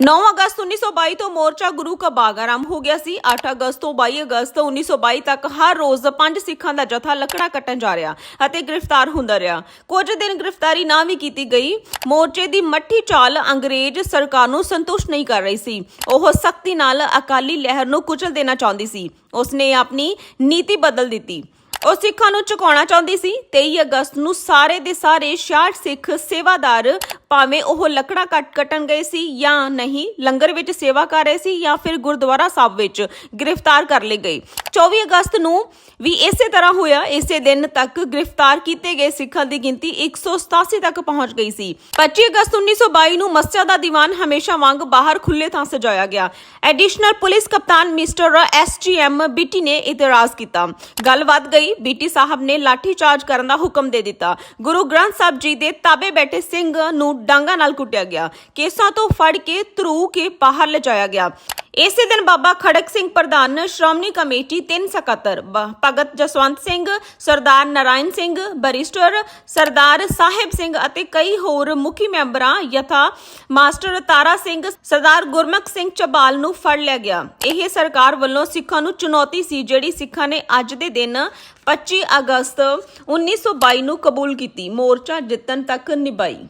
9 ਅਗਸਤ 1922 ਤੋਂ ਮੋਰਚਾ ਗੁਰੂ ਕਾ ਬਾਗ ਆਰੰਭ ਹੋ ਗਿਆ ਸੀ। 8 ਅਗਸਤ ਤੋਂ 22 ਅਗਸਤ 1922 ਤੱਕ ਹਰ ਰੋਜ਼ ਪੰਜ ਸਿੱਖਾਂ ਦਾ ਜਥਾ ਲੱਕੜਾ ਕੱਟਣ ਜਾ ਰਿਹਾ ਅਤੇ ਗ੍ਰਿਫਤਾਰ ਹੁੰਦਾ ਰਿਹਾ। ਕੁਝ ਦਿਨ ਗ੍ਰਿਫਤਾਰੀ ਨਾ ਵੀ ਕੀਤੀ ਗਈ। ਮੋਰਚੇ ਦੀ ਮੱਠੀ ਚਾਲ ਅੰਗਰੇਜ਼ ਸਰਕਾਰ ਨੂੰ ਸੰਤੁਸ਼ਟ ਨਹੀਂ ਕਰ ਰਹੀ ਸੀ। ਉਹ ਸਖਤੀ ਨਾਲ ਅਕਾਲੀ ਲਹਿਰ ਨੂੰ ਕੁਚਲ ਦੇਣਾ ਚਾਹੁੰਦੀ ਸੀ। ਉਸਨੇ ਆਪਣੀ ਨੀਤੀ ਬਦਲ ਦਿੱਤੀ। ਉਹ ਸਿੱਖਾਂ ਨੂੰ ਚੁਕਾਉਣਾ ਚਾਹੁੰਦੀ ਸੀ। 23 ਅਗਸਤ ਨੂੰ ਸਾਰੇ ਦੇ ਸਾਰੇ 66 ਸਿੱਖ ਸੇਵਾਦਾਰ ਭਾਵੇਂ ਉਹ ਲੱਕੜਾ ਕੱਟ ਕਟਣ ਗਏ ਸੀ ਜਾਂ ਨਹੀਂ, ਲੰਗਰ ਵਿੱਚ ਸੇਵਾ ਕਰ ਰਹੇ ਸੀ ਜਾਂ ਫਿਰ ਗੁਰਦੁਆਰਾ ਸਾਹਿਬ ਵਿੱਚ ਗ੍ਰਿਫਤਾਰ ਕਰ ਲਏ ਗਏ। 24 ਅਗਸਤ ਨੂੰ ਵੀ ਇਸੇ ਤਰ੍ਹਾਂ ਹੋਇਆ, ਇਸੇ ਦਿਨ ਤੱਕ ਗ੍ਰਿਫਤਾਰ ਕੀਤੇ ਗਏ ਸਿੱਖਾਂ ਦੀ ਗਿਣਤੀ 187 ਤੱਕ ਪਹੁੰਚ ਗਈ ਸੀ। 25 ਅਗਸਤ 1922 ਨੂੰ ਮੱਸਿਆ ਦਾ ਦੀਵਾਨ ਹਮੇਸ਼ਾ ਵਾਂਗ ਬਾਹਰ ਖੁੱਲੇ ਥਾਂ ਸਜਾਇਆ ਗਿਆ। ਐਡੀਸ਼ਨਲ ਪੁਲਿਸ ਕਪਤਾਨ ਮਿਸਟਰ ਐਸਜੀਐਮ ਬੀਟੀ ਨੇ ਇਤਰਾਜ਼ ਕੀਤਾ। ਗੱਲ ਵੱਧ ਗਈ, ਬੀਟੀ ਸਾਹਿਬ ਨੇ ਲਾਠੀ ਚਾਰਜ ਕਰਨ ਦਾ ਹੁਕਮ ਦੇ ਦਿੱਤਾ। ਗੁਰੂ ਗ੍ਰੰਥ ਸਾਹਿਬ ਜੀ ਦੇ ਤਾਬੇ ਬੈਠੇ ਸਿੰਘ ਨੂੰ ਡਾਂਗਾ ਨਾਲ ਕੁੱਟਿਆ ਗਿਆ। ਕੇਸਾਂ ਤੋਂ ਫੜ ਕੇ ਧਰੂ ਕੇ ਬਾਹਰ ਲਿਜਾਇਆ ਗਿਆ। ਇਸੇ ਦਿਨ ਬਾਬਾ ਖੜਕ ਸਿੰਘ ਪ੍ਰਧਾਨ, ਸ਼੍ਰੋਮਣੀ ਕਮੇਟੀ ਤਿੰਨ ਸਕੱਤਰ, ਬ- ਭਗਤ ਜਸਵੰਤ ਸਿੰਘ, ਸਰਦਾਰ ਨਰਾਇਣ ਸਿੰਘ, ਬਰਿਸਟਰ ਸਰਦਾਰ ਸਾਹਿਬ ਸਿੰਘ ਅਤੇ ਕਈ ਹੋਰ ਮੁਖੀ ਮੈਂਬਰਾਂ ਯਥਾ ਮਾਸਟਰ ਤਾਰਾ ਸਿੰਘ, ਸਰਦਾਰ ਗੁਰਮੁਖ ਸਿੰਘ ਚਬਾਲ ਨੂੰ ਫੜ ਲਿਆ ਗਿਆ। ਇਹ ਸਰਕਾਰ ਵੱਲੋਂ ਸਿੱਖਾਂ ਨੂੰ ਚੁਣੌਤੀ ਸੀ ਜਿਹੜੀ ਸਿੱਖਾਂ ਨੇ ਅੱਜ ਦੇ ਦਿਨ 25 ਅਗਸਤ 1922 ਨੂੰ ਕਬੂਲ ਕੀਤੀ। ਮੋਰਚਾ ਜਿੱਤਣ ਤੱਕ ਨਿਭਾਈ।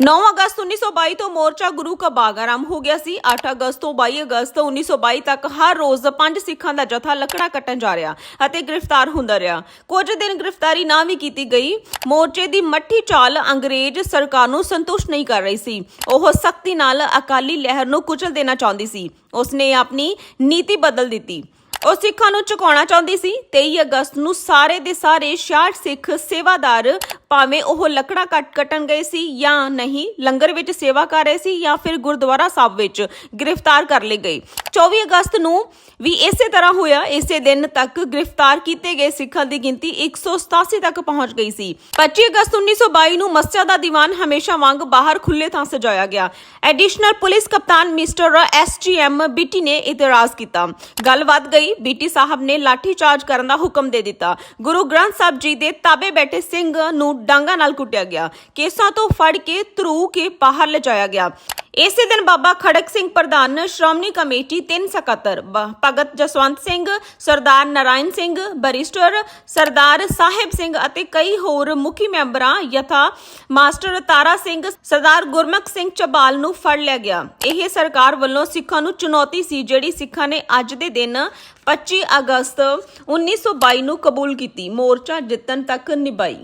9 ਅਗਸਤ 1922 ਤੋਂ ਮੋਰਚਾ ਗੁਰੂ ਕਾ ਬਾਗ ਹੋ ਗਿਆ ਸੀ। 8 ਅਗਸਤ ਤੋਂ 22 ਅਗਸਤ 1922 ਤੱਕ ਹਰ ਰੋਜ਼ ਪੰਜ ਸਿੱਖਾਂ ਦਾ ਜਥਾ ਲੱਕੜਾ ਕੱਟਣ ਜਾ ਰਿਹਾ ਅਤੇ ਗ੍ਰਿਫਤਾਰ ਹੁੰਦਾ ਰਿਹਾ। ਕੁਝ ਦਿਨ ਗ੍ਰਿਫਤਾਰੀ ਨਾ ਵੀ ਕੀਤੀ ਗਈ। ਮੋਰਚੇ ਦੀ ਮੱਠੀ ਚਾਲ ਅੰਗਰੇਜ਼ ਸਰਕਾਰ ਨੂੰ ਸੰਤੁਸ਼ਟ ਨਹੀਂ ਕਰ ਰਹੀ ਸੀ। ਉਹ ਸਖਤੀ ਨਾਲ ਅਕਾਲੀ ਲਹਿਰ ਨੂੰ ਕੁਚਲ ਦੇਣਾ ਚਾਹੁੰਦੀ ਸੀ। ਉਸਨੇ ਆਪਣੀ ਨੀਤੀ ਬਦਲ ਦਿੱਤੀ। ਉਹ ਸਿੱਖਾਂ ਨੂੰ ਚੁਕਾਉਣਾ ਚਾਹੁੰਦੀ ਸੀ। 23 ਅਗਸਤ ਨੂੰ ਸਾਰੇ ਦੇ ਸਾਰੇ 66 ਸਿੱਖ ਸੇਵਾਦਾਰ ਭਾਵੇਂ ਉਹ ਲੱਕੜਾ ਕੱਟ ਕਟਣ ਗਏ ਸੀ ਜਾਂ ਨਹੀਂ, ਲੰਗਰ ਵਿੱਚ ਸੇਵਾ ਕਰ ਰਹੇ ਸੀ ਜਾਂ ਫਿਰ ਗੁਰਦੁਆਰਾ ਸਾਹਿਬ ਵਿੱਚ ਗ੍ਰਿਫਤਾਰ ਕਰ ਲਏ ਗਏ। 24 ਅਗਸਤ ਨੂੰ ਵੀ ਇਸੇ ਤਰ੍ਹਾਂ ਹੋਇਆ, ਇਸੇ ਦਿਨ ਤੱਕ ਗ੍ਰਿਫਤਾਰ ਕੀਤੇ ਗਏ ਸਿੱਖਾਂ ਦੀ ਗਿਣਤੀ 187 ਤੱਕ ਪਹੁੰਚ ਗਈ ਸੀ। 25 ਅਗਸਤ 1922 ਨੂੰ ਮੱਸਿਆ ਦਾ ਦੀਵਾਨ ਹਮੇਸ਼ਾ ਵਾਂਗ ਬਾਹਰ ਖੁੱਲੇ ਥਾਂ ਸਜਾਇਆ ਗਿਆ। ਐਡੀਸ਼ਨਲ ਪੁਲਿਸ ਕਪਤਾਨ ਮਿਸਟਰ ਐਸਜੀਐਮ ਬੀਟੀ ਨੇ ਇਤਰਾਜ਼ ਕੀਤਾ। ਗੱਲ ਵੱਧ ਗਈ, ਬੀਟੀ ਸਾਹਿਬ ਨੇ ਲਾਠੀ ਚਾਰਜ ਕਰਨ ਦਾ ਹੁਕਮ ਦੇ ਦਿੱਤਾ। ਗੁਰੂ ਗ੍ਰੰਥ ਸਾਹਿਬ ਜੀ ਦੇ ਤਾਬੇ ਬੈਠੇ ਸਿੰਘ ਨੂੰ ਡਾਂਗਾ ਨਾਲ ਕੁੱਟਿਆ ਗਿਆ। ਕੇਸਾਂ ਤੋਂ ਫੜ ਕੇ ਧਰੂ ਕੇ ਬਾਹਰ ਲਿਜਾਇਆ ਗਿਆ। ਇਸੇ ਦਿਨ ਬਾਬਾ ਖੜਕ ਸਿੰਘ ਪ੍ਰਧਾਨ, ਸ਼੍ਰੋਮਣੀ ਕਮੇਟੀ ਤਿੰਨ ਸਕੱਤਰ ਭਗਤ ਜਸਵੰਤ ਸਿੰਘ, ਸਰਦਾਰ ਨਰਾਇਣ ਸਿੰਘ, ਬਰਿਸਟਰ ਸਰਦਾਰ ਸਾਹਿਬ ਸਿੰਘ ਅਤੇ ਕਈ ਹੋਰ ਮੁਖੀ ਮੈਂਬਰਾਂ, ਯਥਾ ਮਾਸਟਰ ਤਾਰਾ ਸਿੰਘ, ਸਰਦਾਰ ਗੁਰਮੁਖ ਸਿੰਘ ਚਬਾਲ ਨੂੰ ਫੜ ਲਿਆ ਗਿਆ। ਇਹ ਸਰਕਾਰ ਵੱਲੋਂ ਸਿੱਖਾਂ ਨੂੰ ਚੁਣੌਤੀ ਸੀ ਜਿਹੜੀ ਸਿੱਖਾਂ ਨੇ ਅੱਜ ਦੇ ਦਿਨ 25 ਅਗਸਤ 1922 ਨੂੰ ਕਬੂਲ ਕੀਤੀ। ਮੋਰਚਾ ਜਿੱਤਣ ਤੱਕ ਨਿਭਾਈ।